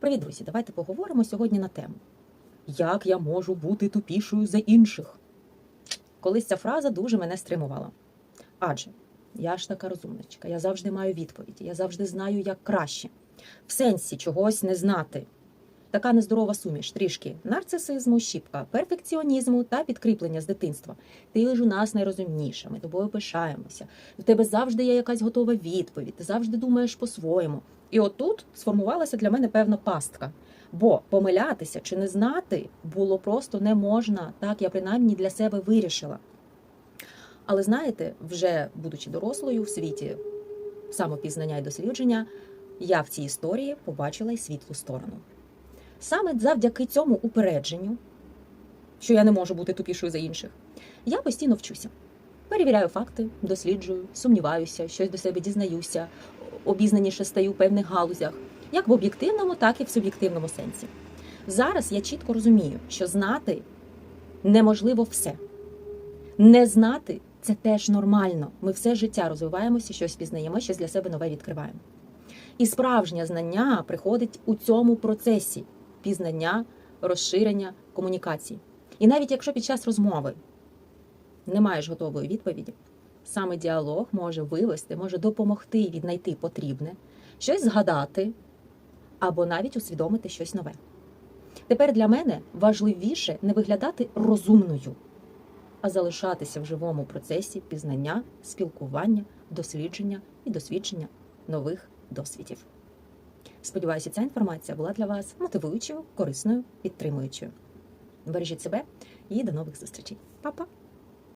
Привіт, друзі! Давайте поговоримо сьогодні на тему. Як я можу бути тупішою за інших? Колись ця фраза дуже мене стримувала. Адже я ж така розумничка, я завжди маю відповіді, я завжди знаю, як краще. В сенсі чогось не знати. Така нездорова суміш, трішки нарцисизму, щіпка, перфекціонізму та підкріплення з дитинства. Ти ж у нас найрозумніша, ми тобою пишаємося. В тебе завжди є якась готова відповідь, ти завжди думаєш по-своєму. І отут сформувалася для мене певна пастка. Бо помилятися чи не знати було просто не можна. Так я принаймні для себе вирішила. Але знаєте, вже будучи дорослою в світі самопізнання і дослідження, я в цій історії побачила й світлу сторону. Саме завдяки цьому упередженню, що я не можу бути тупішою за інших, я постійно вчуся. Перевіряю факти, досліджую, сумніваюся, щось до себе дізнаюся, обізнаніше стаю в певних галузях, як в об'єктивному, так і в суб'єктивному сенсі. Зараз я чітко розумію, що знати неможливо все. Не знати це теж нормально. Ми все життя розвиваємося, щось пізнаємо, щось для себе нове відкриваємо. І справжнє знання приходить у цьому процесі пізнання, розширення комунікації. І навіть якщо під час розмови не маєш готової відповіді, саме діалог може вивести, може допомогти віднайти потрібне, щось згадати або навіть усвідомити щось нове. Тепер для мене важливіше не виглядати розумною, а залишатися в живому процесі пізнання, спілкування, дослідження і досвідчення нових досвідів. Сподіваюся, ця інформація була для вас мотивуючою, корисною, підтримуючою. Бережіть себе і до нових зустрічей. Па-па!